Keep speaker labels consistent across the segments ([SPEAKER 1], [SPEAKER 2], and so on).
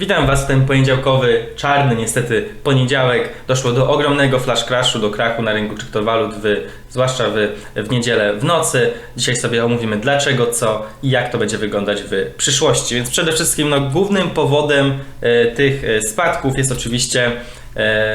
[SPEAKER 1] Witam Was w ten poniedziałkowy, czarny niestety poniedziałek. Doszło do ogromnego flash crashu, do krachu na rynku kryptowalut, w, zwłaszcza w, w niedzielę w nocy. Dzisiaj sobie omówimy dlaczego, co i jak to będzie wyglądać w przyszłości. Więc przede wszystkim no, głównym powodem e, tych e, spadków jest oczywiście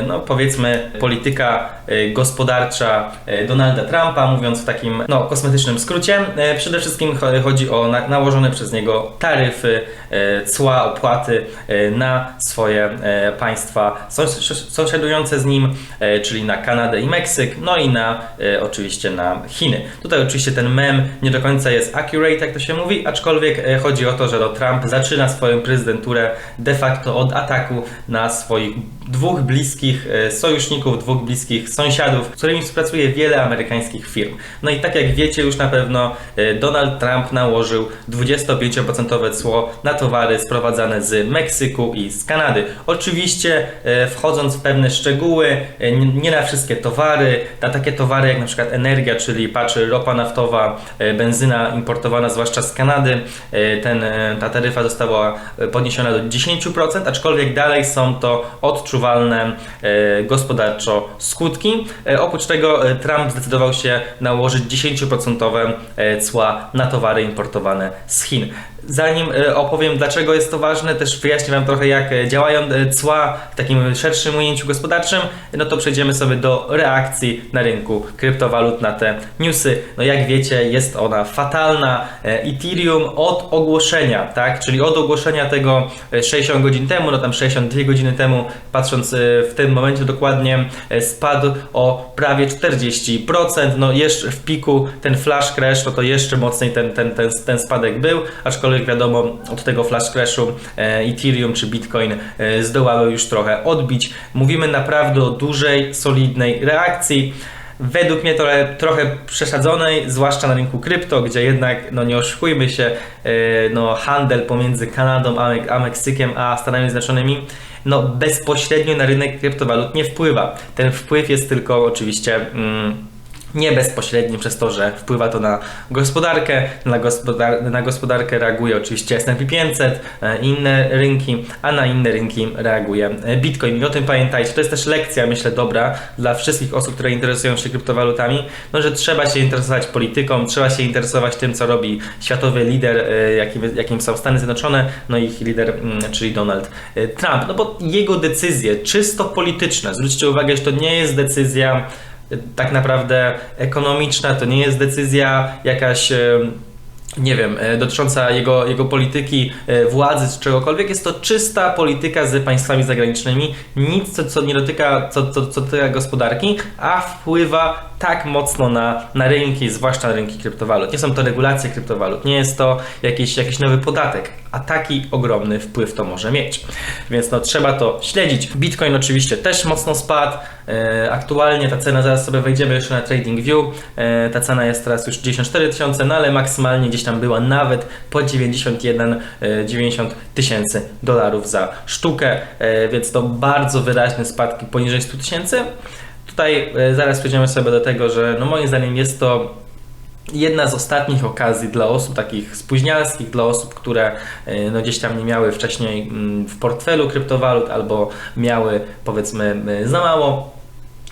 [SPEAKER 1] no powiedzmy polityka e, gospodarcza e, Donalda Trumpa, mówiąc w takim no, kosmetycznym skrócie. E, Przede wszystkim cho- chodzi o na, nałożone przez niego taryfy, e, cła, opłaty e, na swoje e, państwa sąs- sąsiadujące z nim, e, czyli na Kanadę i Meksyk, no i na e, oczywiście na Chiny. Tutaj oczywiście ten mem nie do końca jest accurate, jak to się mówi, aczkolwiek e, chodzi o to, że no, Trump zaczyna swoją prezydenturę de facto od ataku na swoich dwóch bliskich e, sojuszników, dwóch bliskich sąsiadów, z którymi współpracuje wiele amerykańskich firm. No i tak jak wiecie już na pewno, e, Donald Trump nałożył 25% cło na towary sprowadzane z Meksyku i z Kanady. Oczywiście e, wchodząc w pewne szczegóły, nie na wszystkie towary, na takie towary jak na przykład energia, czyli patrz ropa naftowa, benzyna importowana zwłaszcza z Kanady, ten, ta taryfa została podniesiona do 10%, aczkolwiek dalej są to odczuwalne e, gospodarczo skutki. E, Oprócz tego e, Trump zdecydował się nałożyć 10% e, cła na towary importowane z Chin. Zanim e, opowiem, dlaczego jest to ważne, też wyjaśnię Wam trochę, jak e, działają e, cła w takim szerszym ujęciu gospodarczym, no to przejdziemy sobie do reakcji na rynku kryptowalut na te newsy. No jak wiecie, jest ona fatalna. Ethereum od ogłoszenia, tak, czyli od ogłoszenia tego e, 60 godzin temu, no tam 62 godziny temu, patrząc w tym momencie dokładnie, spadł o prawie 40%. No jeszcze w piku ten flash crash, no to jeszcze mocniej ten, ten, ten, ten spadek był, aczkolwiek wiadomo, od tego flash crashu e, Ethereum czy Bitcoin e, zdołały już trochę odbić. Mówimy naprawdę o dużej, solidnej reakcji. Według mnie trochę, trochę przesadzonej, zwłaszcza na rynku krypto, gdzie jednak, no nie oszukujmy się, e, no handel pomiędzy Kanadą a Meksykiem a Stanami Zjednoczonymi no bezpośrednio na rynek kryptowalut nie wpływa. Ten wpływ jest tylko oczywiście mm, nie bezpośredni przez to, że wpływa to na gospodarkę. Na, gospodar na gospodarkę reaguje oczywiście S&P 500, e, inne rynki, a na inne rynki reaguje e, Bitcoin. I o tym pamiętajcie. To jest też lekcja, myślę, dobra dla wszystkich osób, które interesują się kryptowalutami, no, że trzeba się interesować polityką, trzeba się interesować tym, co robi światowy lider, e, jakim, jakim są Stany Zjednoczone, no ich lider, mm, czyli Donald Trump. No bo jego decyzje, czysto polityczne, zwróćcie uwagę, że to nie jest decyzja tak naprawdę ekonomiczna, to nie jest decyzja jakaś. Nie wiem, e, dotycząca jego, jego polityki, e, władzy czy czegokolwiek, jest to czysta polityka z państwami zagranicznymi, nic co, co nie dotyka, co, co, co gospodarki, a wpływa tak mocno na, na rynki, zwłaszcza na rynki kryptowalut. Nie są to regulacje kryptowalut, nie jest to jakiś, jakiś nowy podatek, a taki ogromny wpływ to może mieć. Więc no, trzeba to śledzić. Bitcoin oczywiście też mocno spadł. E, aktualnie ta cena, zaraz sobie wejdziemy jeszcze na TradingView, e, ta cena jest teraz już 94 tysiące, no ale maksymalnie gdzieś tam była nawet po 91 e, 90 tysięcy dolarów za sztukę, więc to bardzo wyraźne spadki poniżej 100 tysięcy. Tutaj zaraz przejdziemy sobie do tego, że no moim zdaniem jest to jedna z ostatnich okazji dla osób takich spóźnialskich, dla osób, które e, no, gdzieś tam nie miały wcześniej mm, w portfelu kryptowalut albo miały powiedzmy za mało.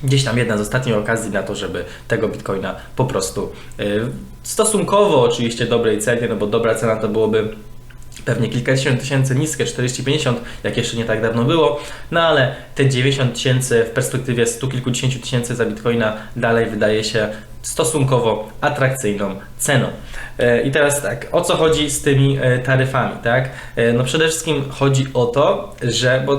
[SPEAKER 1] Gdzieś tam jedna z ostatnich okazji na to, żeby tego bitcoina po prostu e, stosunkowo oczywiście dobrej cenie, no bo dobra cena to byłoby pewnie kilkadziesiąt tysięcy, niskie 40-50, jak jeszcze nie tak dawno było, no ale te 90 tysięcy w perspektywie stu kilkudziesięciu tysięcy za bitcoina dalej wydaje się stosunkowo atrakcyjną ceną. E, I teraz tak, o co chodzi z tymi e, taryfami, tak? E, No przede wszystkim chodzi o to, że, bo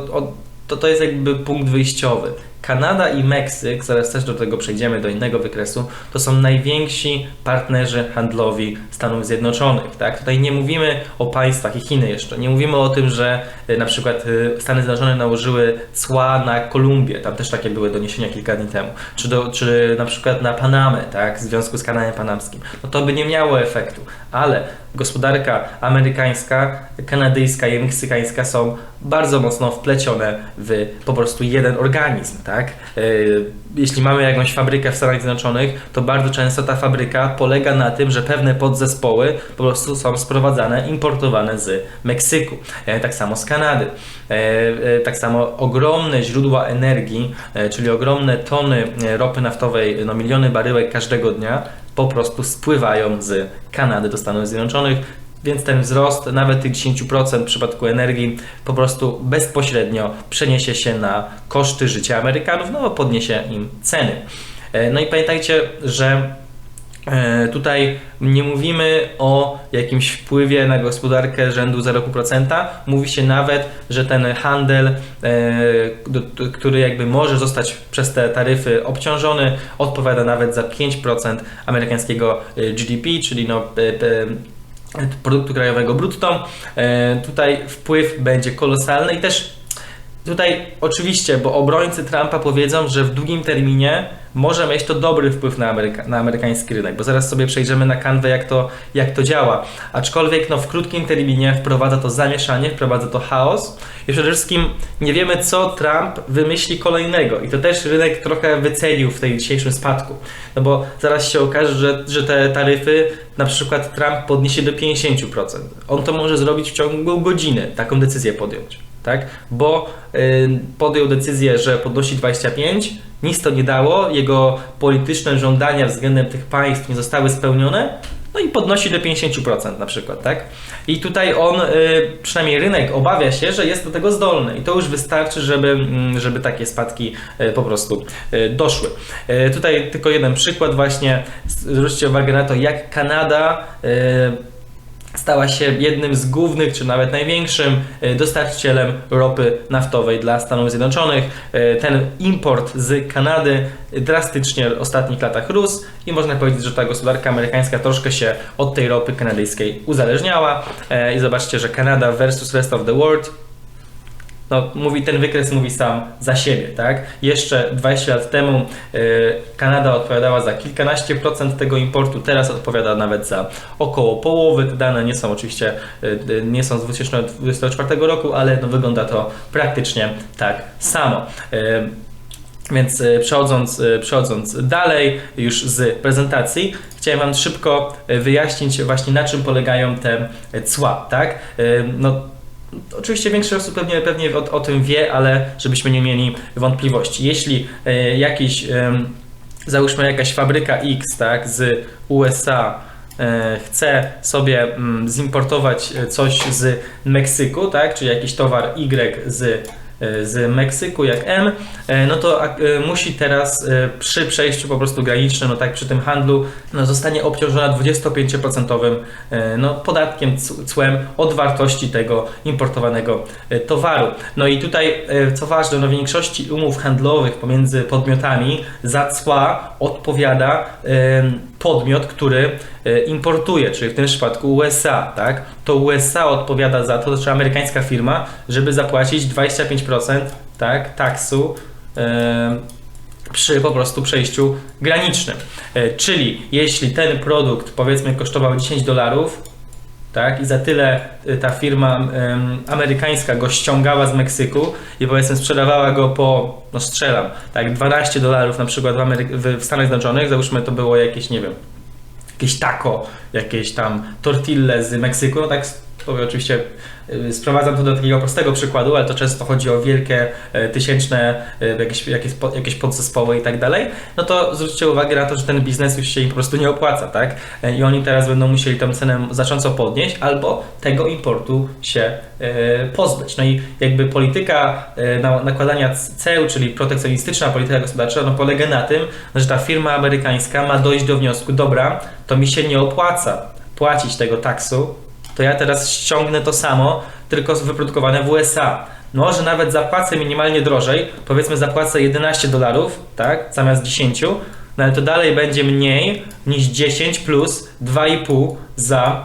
[SPEAKER 1] to, to jest jakby punkt wyjściowy. Kanada i Meksyk, zaraz też do tego przejdziemy, do innego wykresu, to są najwięksi partnerzy handlowi Stanów Zjednoczonych. Tak? Tutaj nie mówimy o państwach i Chiny jeszcze. Nie mówimy o tym, że y, na przykład y, Stany Zjednoczone nałożyły cła na Kolumbię. Tam też takie były doniesienia kilka dni temu. Czy, do, czy na przykład na Panamę, tak? w związku z kanałem panamskim. No to by nie miało efektu. Ale gospodarka amerykańska, kanadyjska i meksykańska są bardzo mocno wplecione w po prostu jeden organizm, tak? Tak? Yy, Jeśli mamy jakąś fabrykę w Stanach Zjednoczonych, to bardzo często ta fabryka polega na tym, że pewne podzespoły po prostu są sprowadzane, importowane z Meksyku. E, Tak samo z Kanady. E, e, Tak samo ogromne źródła energii, e, czyli ogromne tony e, ropy naftowej, no miliony baryłek każdego dnia po prostu spływają z Kanady do Stanów Zjednoczonych. Więc ten wzrost, nawet tych 10% w przypadku energii, po prostu bezpośrednio przeniesie się na koszty życia Amerykanów, no bo podniesie im ceny. E, No i pamiętajcie, że e, tutaj nie mówimy o jakimś wpływie na gospodarkę rzędu 0,5%. Mówi się nawet, że ten handel, e, który jakby może zostać przez te taryfy obciążony, odpowiada nawet za 5% amerykańskiego GDP, czyli no, produktu krajowego brutto. E, Tutaj wpływ będzie kolosalny i też tutaj oczywiście, bo obrońcy Trumpa powiedzą, że w długim terminie może mieć to dobry wpływ na, Ameryka, na amerykański rynek, bo zaraz sobie przejdziemy na kanwę, jak to, jak to działa. Aczkolwiek no, w krótkim terminie wprowadza to zamieszanie, wprowadza to chaos i przede wszystkim nie wiemy, co Trump wymyśli kolejnego i to też rynek trochę wycenił w tej dzisiejszym spadku. No bo zaraz się okaże, że, że te taryfy na przykład Trump podniesie do 50%. On to może zrobić w ciągu godziny, taką decyzję podjąć. Tak? Bo y, podjął decyzję, że podnosi 25, nic to nie dało, jego polityczne żądania względem tych państw nie zostały spełnione, no i podnosi do 50% na przykład, tak? I tutaj on, y, przynajmniej rynek, obawia się, że jest do tego zdolny i to już wystarczy, żeby, mm, żeby takie spadki y, po prostu doszły. Tutaj tylko jeden przykład właśnie, zwróćcie uwagę na to, jak Kanada stała się jednym z głównych, czy nawet największym e, dostarczycielem ropy naftowej dla Stanów Zjednoczonych. E, Ten import z Kanady drastycznie w ostatnich latach rósł i można powiedzieć, że ta gospodarka amerykańska troszkę się od tej ropy kanadyjskiej uzależniała. E, I zobaczcie, że Kanada versus rest of the world no, mówi, ten wykres mówi sam za siebie, tak? Jeszcze 20 lat temu y, Kanada odpowiadała za kilkanaście procent tego importu, teraz odpowiada nawet za około połowy. Te dane nie są oczywiście, y, y, nie są z 2024 roku, ale no, wygląda to praktycznie tak samo. Y, więc y, przechodząc, y, przechodząc dalej już z prezentacji, chciałem Wam szybko wyjaśnić właśnie na czym polegają te cła, tak? No, Oczywiście większość osób pewnie, pewnie o, o tym wie, ale żebyśmy nie mieli wątpliwości. Jeśli e, jakiś, załóżmy jakaś fabryka X, tak, z USA e, chce sobie mm, zimportować e, coś z Meksyku, tak, czyli jakiś towar Y z z Meksyku jak M, e, no to e, musi teraz e, przy przejściu po prostu granicznym, no tak przy tym handlu, no zostanie obciążona 25% e, no, podatkiem, cłem od wartości tego importowanego e, towaru. No i tutaj, e, co ważne, no w większości umów handlowych pomiędzy podmiotami za cła odpowiada e, podmiot, który e, importuje, czyli w tym przypadku USA, tak? To USA odpowiada za to, znaczy amerykańska firma, żeby zapłacić 25% tak, taksu e, przy po prostu przejściu granicznym. E, Czyli jeśli ten produkt powiedzmy kosztował 10 dolarów, tak, i za tyle y, ta firma amerykańska go ściągała z Meksyku i powiedzmy sprzedawała go po, no strzelam, tak, 12 dolarów na przykład w, Amery- w Stanach Zjednoczonych, załóżmy to było jakieś, nie wiem, jakieś taco, jakieś tam tortille z Meksyku, no tak powiem oczywiście sprowadzam to do takiego prostego przykładu, ale to często chodzi o wielkie e, tysięczne e, jakieś, jakieś, po- jakieś podzespoły i tak dalej, no to zwróćcie uwagę na to, że ten biznes już się im po prostu nie opłaca, tak? E, I oni teraz będą musieli tę cenę znacząco podnieść albo tego importu się pozbyć. No i jakby polityka na, nakładania ceł, czyli protekcjonistyczna polityka gospodarcza, no polega na tym, że ta firma amerykańska ma dojść do wniosku, dobra, to mi się nie opłaca płacić tego taksu, to ja teraz ściągnę to samo, tylko wyprodukowane w USA. Może nawet zapłacę minimalnie drożej, powiedzmy zapłacę 11 dolarów, tak, zamiast 10, no ale to dalej będzie mniej niż 10 plus 2,5 za,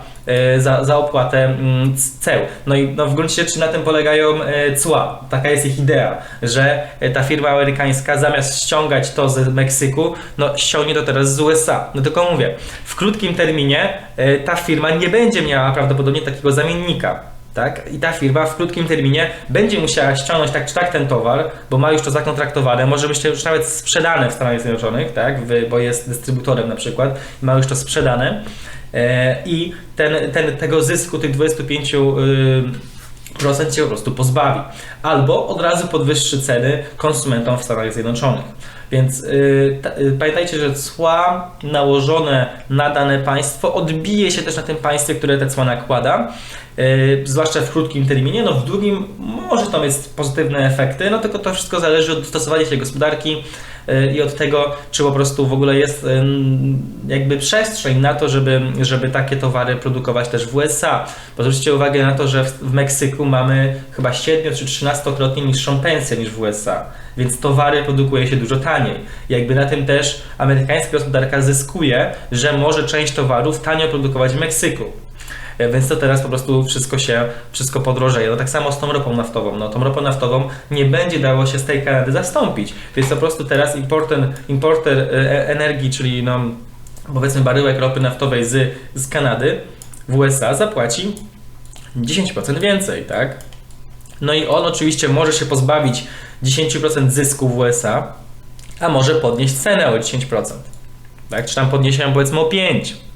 [SPEAKER 1] za, za opłatę mm, ceł. No i no w gruncie rzeczy na tym polegają e, cła. Taka jest ich idea, że e, ta firma amerykańska zamiast ściągać to z Meksyku, no ściągnie to teraz z USA. No tylko mówię, w krótkim terminie e, ta firma nie będzie miała prawdopodobnie takiego zamiennika. tak? I ta firma w krótkim terminie będzie musiała ściągnąć tak czy tak ten towar, bo ma już to zakontraktowane, może być to już nawet sprzedane w Stanach Zjednoczonych, tak? Bo jest dystrybutorem na przykład, ma już to sprzedane e, i ten, ten, tego zysku, tych 25 y, procent się po prostu pozbawi. Albo od razu podwyższy ceny konsumentom w Stanach Zjednoczonych. Więc ta, yy, pamiętajcie, że cła nałożone na dane państwo odbije się też na tym państwie, które te cła nakłada, zwłaszcza w krótkim terminie. No w długim może to mieć pozytywne efekty, no tylko to wszystko zależy od dostosowania się gospodarki i od tego, czy po prostu w ogóle jest jakby przestrzeń na to, żeby, żeby takie towary produkować też w USA. Bo zwróćcie uwagę na to, że w Meksyku mamy chyba 7 czy 13-krotnie niższą pensję niż w USA więc towary produkuje się dużo taniej. Jakby na tym też amerykańska gospodarka zyskuje, że może część towarów tanio produkować w Meksyku. E, Więc to teraz po prostu wszystko się, wszystko podrożeje. No tak samo z tą ropą naftową. No tą ropą naftową nie będzie dało się z tej Kanady zastąpić. Więc po prostu teraz importer, importer e, energii, czyli no, powiedzmy baryłek ropy naftowej z, z Kanady w USA zapłaci 10% więcej, tak? No i on oczywiście może się pozbawić 10% zysku w USA, a może podnieść cenę o 10%. Tak? Czy tam podniesie ją powiedzmy o 5%.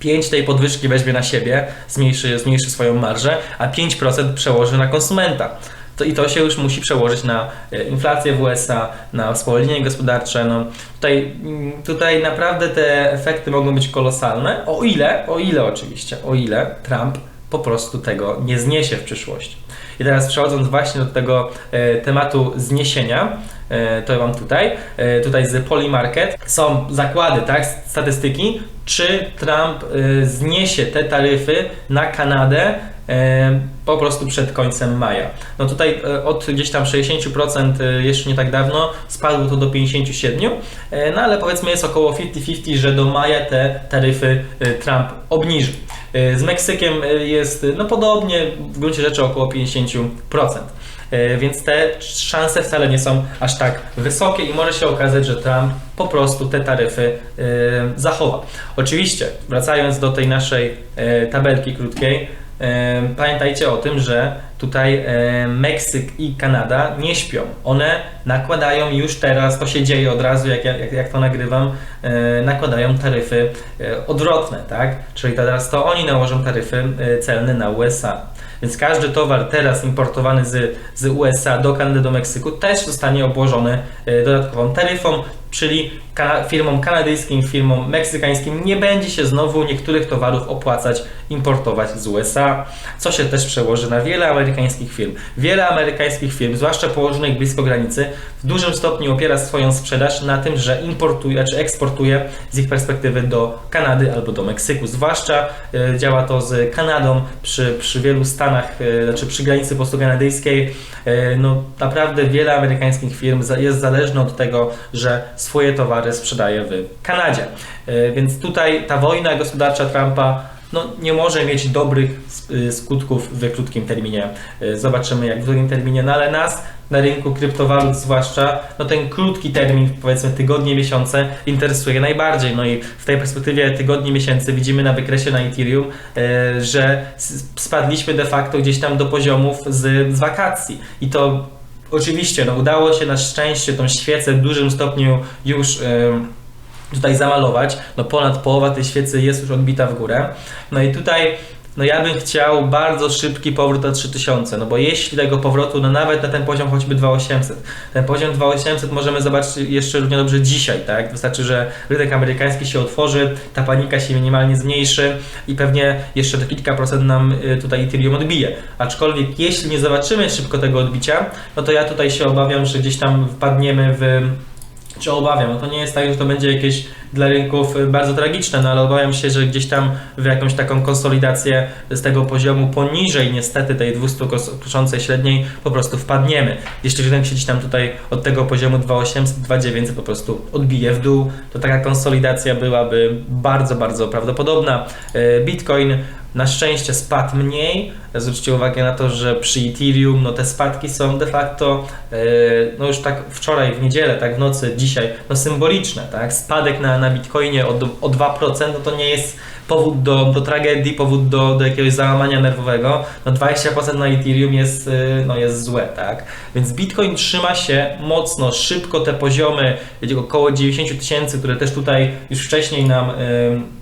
[SPEAKER 1] 5 tej podwyżki weźmie na siebie, zmniejszy, zmniejszy swoją marżę, a 5% przełoży na konsumenta. To I to się już musi przełożyć na e, inflację w USA, na spowolnienie gospodarcze. No, tutaj, mm, tutaj naprawdę te efekty mogą być kolosalne, o ile, o ile oczywiście, o ile Trump po prostu tego nie zniesie w przyszłości. I teraz przechodząc właśnie do tego e, tematu zniesienia, e, to mam tutaj, e, tutaj z Polymarket, są zakłady, tak, statystyki, czy Trump e, zniesie te taryfy na Kanadę po prostu przed końcem maja. No tutaj od gdzieś tam 60% e, jeszcze nie tak dawno spadło to do 57%, e, no ale powiedzmy jest około 50-50, że do maja te taryfy Trump obniży. Z Meksykiem jest no podobnie, w gruncie rzeczy około 50%. E, Więc te szanse wcale nie są aż tak wysokie i może się okazać, że Trump po prostu te taryfy e, zachowa. Oczywiście, wracając do tej naszej e, tabelki krótkiej, pamiętajcie o tym, że tutaj Meksyk i Kanada nie śpią. One nakładają już teraz, to się dzieje od razu, jak, jak, jak to nagrywam, nakładają taryfy odwrotne, tak? Czyli teraz to oni nałożą taryfy celne na USA. Więc każdy towar teraz importowany z, z USA do Kanady, do Meksyku też zostanie obłożony e, dodatkową taryfą, czyli firmom kanadyjskim, firmom meksykańskim nie będzie się znowu niektórych towarów opłacać importować z USA, co się też przełoży na wiele amerykańskich firm. Wiele amerykańskich firm, zwłaszcza położonych blisko granicy, w dużym stopniu opiera swoją sprzedaż na tym, że importuje czy eksportuje z ich perspektywy do Kanady albo do Meksyku. Zwłaszcza e, działa to z Kanadą przy, przy wielu stanach, e, znaczy przy granicy postgandyjskiej. E, no naprawdę wiele amerykańskich firm jest zależne od tego, że swoje towary sprzedaje w Kanadzie. E, Więc tutaj ta wojna gospodarcza Trumpa no, nie może mieć dobrych y, skutków w krótkim terminie. Y, Zobaczymy jak w długim terminie, no ale nas na rynku kryptowalut zwłaszcza, no ten krótki termin, powiedzmy tygodnie, miesiące interesuje najbardziej. No i w tej perspektywie tygodni, miesięcy widzimy na wykresie na Ethereum, że spadliśmy de facto gdzieś tam do poziomów z, z wakacji. I to oczywiście no, udało się na szczęście tą świecę w dużym stopniu już... tutaj zamalować. No ponad połowa tej świecy jest już odbita w górę. No i tutaj no ja bym chciał bardzo szybki powrót na 3000, no bo jeśli tego powrotu, no nawet na ten poziom choćby 2800, ten poziom 2800 możemy zobaczyć jeszcze równie dobrze dzisiaj, tak? Wystarczy, że rynek amerykański się otworzy, ta panika się minimalnie zmniejszy i pewnie jeszcze te kilka procent nam y, tutaj Ethereum odbije. Aczkolwiek jeśli nie zobaczymy szybko tego odbicia, no to ja tutaj się obawiam, że gdzieś tam wpadniemy w czy obawiam, no to nie jest tak, że to będzie jakieś dla rynków y, bardzo tragiczne, no ale obawiam się, że gdzieś tam w jakąś taką konsolidację z tego poziomu poniżej niestety tej 200 kroczącej średniej po prostu wpadniemy. Jeśli rynek się gdzieś tam tutaj od tego poziomu 2800, 2900 po prostu odbije w dół, to taka konsolidacja byłaby bardzo, bardzo prawdopodobna. Y, Bitcoin na szczęście spadł mniej. Zwróćcie uwagę na to, że przy Ethereum no te spadki są de facto e, no już tak wczoraj w niedzielę, tak w nocy, dzisiaj, no symboliczne, tak? Spadek na, na Bitcoinie o, o 2% no to nie jest powód do, do tragedii, powód do, do jakiegoś załamania nerwowego, no 20% na Ethereum jest, y, no jest złe, tak? Więc Bitcoin trzyma się mocno, szybko te poziomy, około 90 tysięcy, które też tutaj już wcześniej nam no,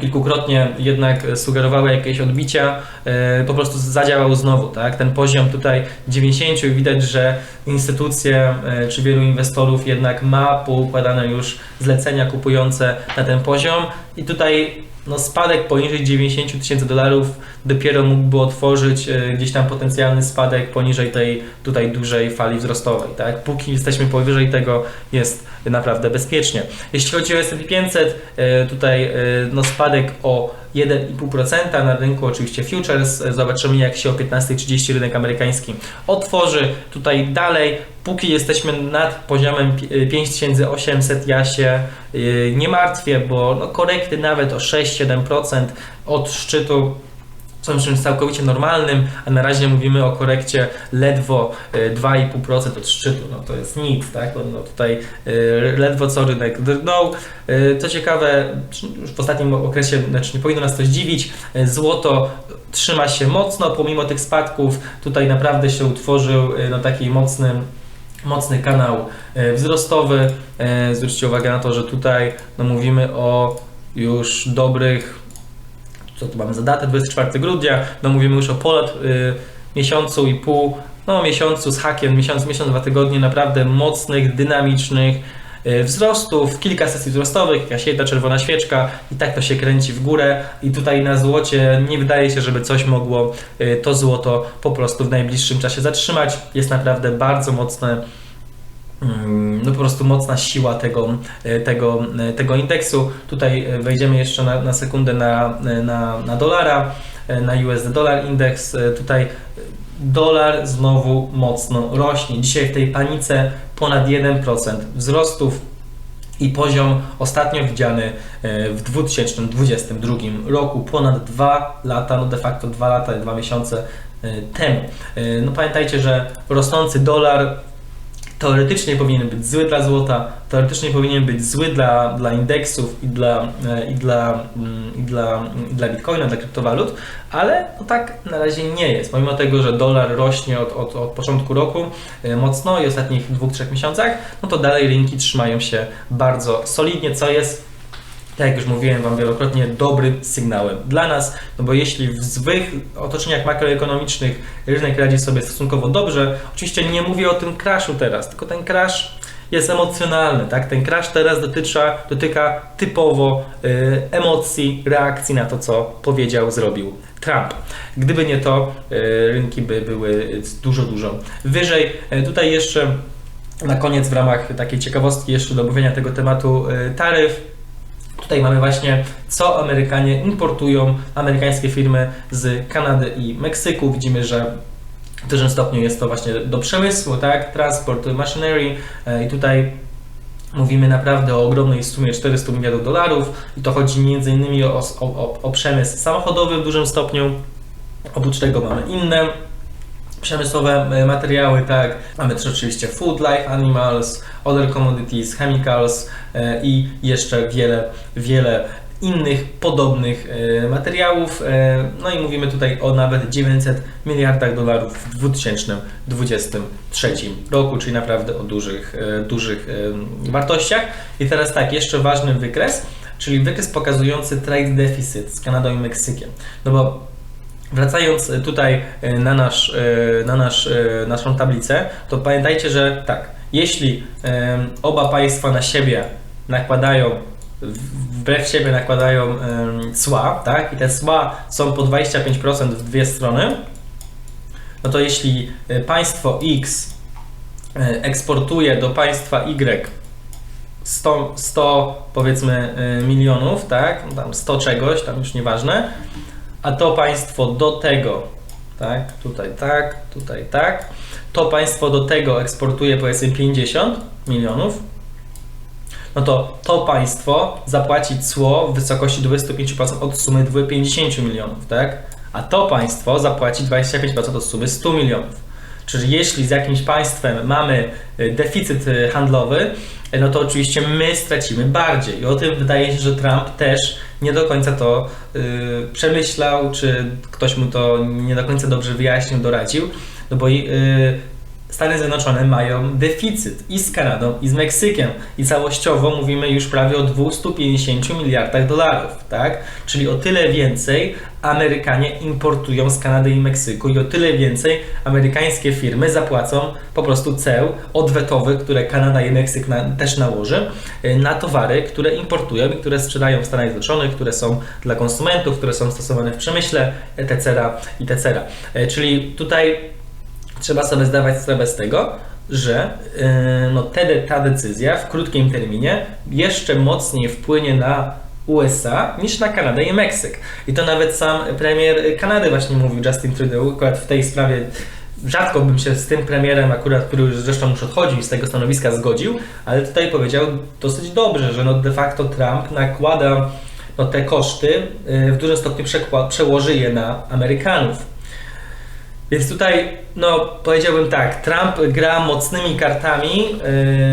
[SPEAKER 1] kilkukrotnie jednak sugerowały jakieś odbicia, e, po prostu zadziałał znowu, tak? Ten poziom tutaj 90 i widać, że instytucje e, czy wielu inwestorów jednak ma poukładane już zlecenia kupujące na ten poziom i tutaj no spadek poniżej 90 tysięcy dolarów dopiero mógłby otworzyć e, gdzieś tam potencjalny spadek poniżej tej tutaj dużej fali wzrostowej. Tak? Póki jesteśmy powyżej tego, jest naprawdę bezpiecznie. Jeśli chodzi o S&P 500, e, tutaj e, no spadek o 1,5% na rynku oczywiście futures. Zobaczymy jak się o 15.30 rynek amerykański otworzy. Tutaj dalej, póki jesteśmy nad poziomem 5800 ja się nie martwię, bo no korekty nawet o 6-7% od szczytu są czymś całkowicie normalnym, a na razie mówimy o korekcie ledwo 2,5% e, od szczytu. No to jest nic, tak? No, no tutaj e, ledwo co rynek drgnął. E, co ciekawe, już w ostatnim okresie, znaczy nie powinno nas to zdziwić, złoto trzyma się mocno pomimo tych spadków. Tutaj naprawdę się utworzył no, taki mocny mocny kanał wzrostowy. Zwróćcie uwagę na to, że tutaj no, mówimy o już dobrych co tu mamy za datę, 24 grudnia, no mówimy już o ponad y, miesiącu i pół, no miesiącu z hakiem, miesiąc, miesiąc, dwa tygodnie naprawdę mocnych, dynamicznych y, wzrostów, kilka sesji wzrostowych, jakaś jedna czerwona świeczka i tak to się kręci w górę i tutaj na złocie nie wydaje się, żeby coś mogło y, to złoto po prostu w najbliższym czasie zatrzymać. Jest naprawdę bardzo mocne no po prostu mocna siła tego, e, tego, e, tego indeksu. Tutaj e, wejdziemy jeszcze na, na sekundę na, na, na dolara, na USD Dollar Index. Tutaj dolar znowu mocno rośnie. Dzisiaj w tej panice ponad 1% wzrostów i poziom ostatnio widziany w 2022 roku, ponad 2 lata, no de facto 2 lata, 2 miesiące temu. No pamiętajcie, że rosnący dolar teoretycznie powinien być zły dla złota, teoretycznie powinien być zły dla, dla indeksów i dla, e, i, dla, mm, i, dla, i dla bitcoina, dla kryptowalut, ale to tak na razie nie jest. Pomimo tego, że dolar rośnie od, od, od początku roku e, mocno i ostatnich dwóch, trzech miesiącach, no to dalej rynki trzymają się bardzo solidnie, co jest tak jak już mówiłem Wam wielokrotnie, dobrym sygnałem dla nas, no bo jeśli w złych otoczeniach makroekonomicznych rynek radzi sobie stosunkowo dobrze, oczywiście nie mówię o tym crashu teraz, tylko ten crash jest emocjonalny, tak? Ten crash teraz dotyczy, dotyka typowo y, emocji, reakcji na to, co powiedział, zrobił Trump. Gdyby nie to, y, rynki by były dużo, dużo wyżej. Y, tutaj jeszcze na koniec w ramach takiej ciekawostki jeszcze do omówienia tego tematu y, taryf. Tutaj mamy właśnie, co Amerykanie importują, amerykańskie firmy z Kanady i Meksyku. Widzimy, że w dużym stopniu jest to właśnie do przemysłu, tak? Transport, machinery e, i tutaj Mówimy naprawdę o ogromnej sumie 400 miliardów dolarów i to chodzi innymi o, o, o przemysł samochodowy w dużym stopniu. Oprócz tego mamy inne przemysłowe e, materiały, tak. Mamy też oczywiście food, life animals, other commodities, chemicals e, i jeszcze wiele, wiele innych podobnych e, materiałów. No i mówimy tutaj o nawet 900 miliardach dolarów w 2023 roku, czyli naprawdę o dużych, dużych wartościach. I teraz tak, jeszcze ważny wykres, czyli wykres pokazujący trade deficit z Kanadą i Meksykiem. No bo Wracając e, tutaj e, na, nasz, e, na nasz, naszą tablicę, to pamiętajcie, że tak, jeśli oba państwa na siebie nakładają, wbrew siebie nakładają cła, tak, i te cła są po 25% w dwie strony, no to jeśli państwo X eksportuje do państwa Y 100, 100 powiedzmy milionów, tak, tam 100 czegoś, tam już nieważne, a to państwo do tego, tak, tutaj tak, tutaj tak, to państwo do tego eksportuje powiedzmy 50 milionów, no to to państwo zapłaci cło w wysokości 25% od sumy 50 milionów, tak? A to państwo zapłaci 25% od sumy 100 milionów. Czyli jeśli z jakimś państwem mamy y, deficyt y, handlowy, no to oczywiście my stracimy bardziej. I o tym wydaje się, że Trump też nie do końca to y, przemyślał, czy ktoś mu to nie do końca dobrze wyjaśnił, doradził, no bo y, Stany Zjednoczone mają deficyt i z Kanadą, i z Meksykiem. I całościowo mówimy już prawie o 250 miliardach dolarów, tak? Czyli o tyle więcej Amerykanie importują z Kanady i Meksyku i o tyle więcej amerykańskie firmy zapłacą po prostu ceł odwetowych, które Kanada i Meksyk na, też nałoży, y, na towary, które importują i które sprzedają w Stanach Zjednoczonych, które są dla konsumentów, które są stosowane w przemyśle, etc. etc. Y, Czyli tutaj trzeba sobie zdawać sprawę z tego, że yy, no, te, ta decyzja w krótkim terminie jeszcze mocniej wpłynie na USA niż na Kanadę i Meksyk. I to nawet sam premier Kanady właśnie mówił, Justin Trudeau, akurat w tej sprawie rzadko bym się z tym premierem, akurat, który już zresztą już odchodził z tego stanowiska zgodził, ale tutaj powiedział dosyć dobrze, że no de facto Trump nakłada no, te koszty, yy, w dużym stopniu przełoży je na Amerykanów. Więc tutaj, no powiedziałbym tak, Trump gra mocnymi kartami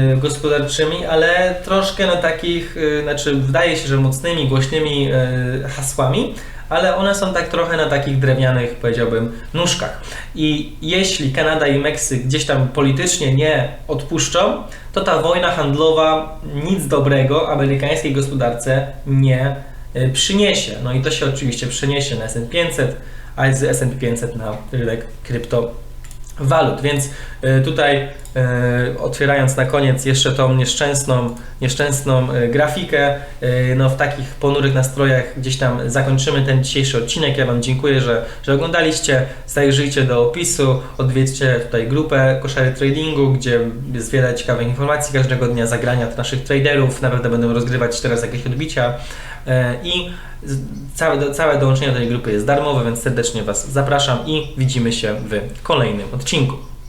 [SPEAKER 1] yy, gospodarczymi, ale troszkę na takich, yy, znaczy wydaje się, że mocnymi, głośnymi yy, hasłami, ale one są tak trochę na takich drewnianych, powiedziałbym, nóżkach. I jeśli Kanada i Meksyk gdzieś tam politycznie nie odpuszczą, to ta wojna handlowa nic dobrego amerykańskiej gospodarce nie przyniesie. No i to się oczywiście przeniesie na S&P 500, a z S&P 500 na rynek kryptowalut. Więc y, tutaj y, otwierając na koniec jeszcze tą nieszczęsną, nieszczęsną grafikę, no w takich ponurych nastrojach gdzieś tam zakończymy ten dzisiejszy odcinek. Ja Wam dziękuję, że, że oglądaliście. Zajrzyjcie do opisu, odwiedźcie tutaj grupę Koszary Tradingu, gdzie jest wiele ciekawych informacji każdego dnia, zagrania naszych traderów, naprawdę będą rozgrywać teraz jakieś odbicia. E, I całe, całe dołączenie do tej grupy jest darmowe, więc serdecznie Was zapraszam i widzimy się w kolejnym odcinku.